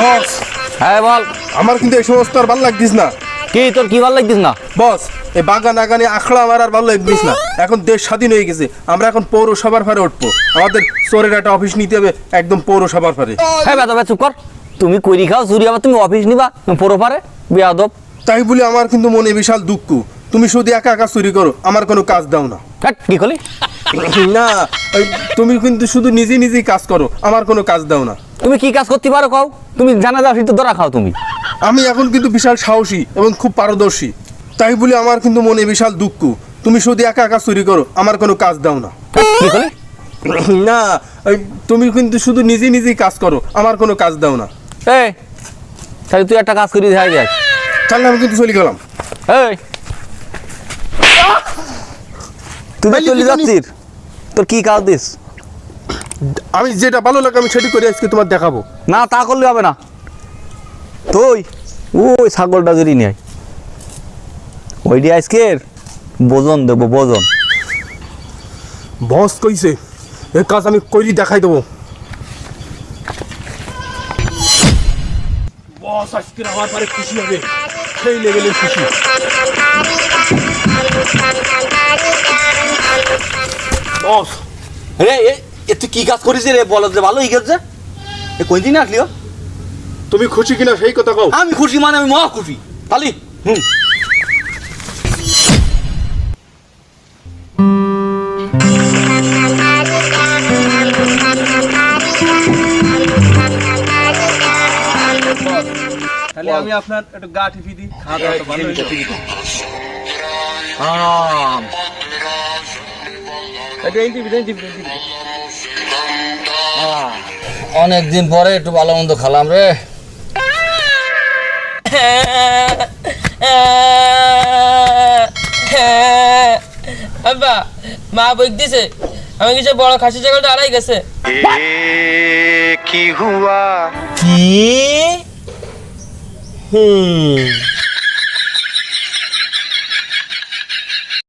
বস। হ্যাঁ বল। আমার কিন্তু এই সমস্ত আর ভালো লাগতিস না। কি তোর কি ভালো লাগতিস না? বস এই বাগান আগানে আখড়া আমার আর ভালো লাগতিস না। এখন দেশ স্বাধীন হয়ে গেছে। আমরা এখন পৌরসভার ফারে উঠবো। আমাদের চোরের একটা অফিস নিতে হবে একদম পৌরসভার ফারে হ্যাঁ বেদা চুপ কর। তুমি করি খাও চুরি আবার তুমি অফিস নিবা পারে বেয়াদব। তাই বলে আমার কিন্তু মনে বিশাল দুঃখ। তুমি শুধু একা একা চুরি করো আমার কোনো কাজ দাও না। কি করলি? না তুমি কিন্তু শুধু নিজে নিজেই কাজ করো আমার কোনো কাজ দাও না। তুমি কি কাজ করতে পারো কও? তুমি জানা যাও তো ধরা খাও তুমি। আমি এখন কিন্তু বিশাল সাহসী এবং খুব পারদর্শী। তাই বলে আমার কিন্তু মনে বিশাল দুঃখ। তুমি শুধু একা একা চুরি করো আমার কোনো কাজ দাও না। কি না তুমি কিন্তু শুধু নিজে নিজেই কাজ করো আমার কোনো কাজ দাও না। এই তাহলে তুই একটা কাজ করি দেখাই দেখ তাহলে আমি কিন্তু চলে গেলাম। এই। তুই চলে? যাচ্ছিস তোর কি কাজ দিস? আমি যেটা ভালো লাগে আমি সেটি করে আজকে তোমার দেখাবো। না তা করলে হবে না। তুই ওই ছাগলটা যদি নেয়। ওইটি আজকের বোজন দেবো বোজন বস কইছে এ কাজ আমি করি দেখাই দেবো। বস আজকে আমার পরে খুশি হবে। সেই লেভেলের খুশি। বস। রে এ তুই কি কাজ করিস রে? বল যে ভালো ই করছে এ কোন দিন আসলিও তুমি খুশি কিনা সেই কথা কও। আমি খুশি মানে আমি মহা খুশি। তালি হুম। তাহলে আমি আপনার একটু গা টিপি দিই। আম। অনেক দিন পরে একটু ভালো মন্দ খালাম রে। আব্বা মা বই দিছে। আমি কিছু বড় খাসি ছাগলটা আড়াই গেছে। কি হুয়া? কি? হুম।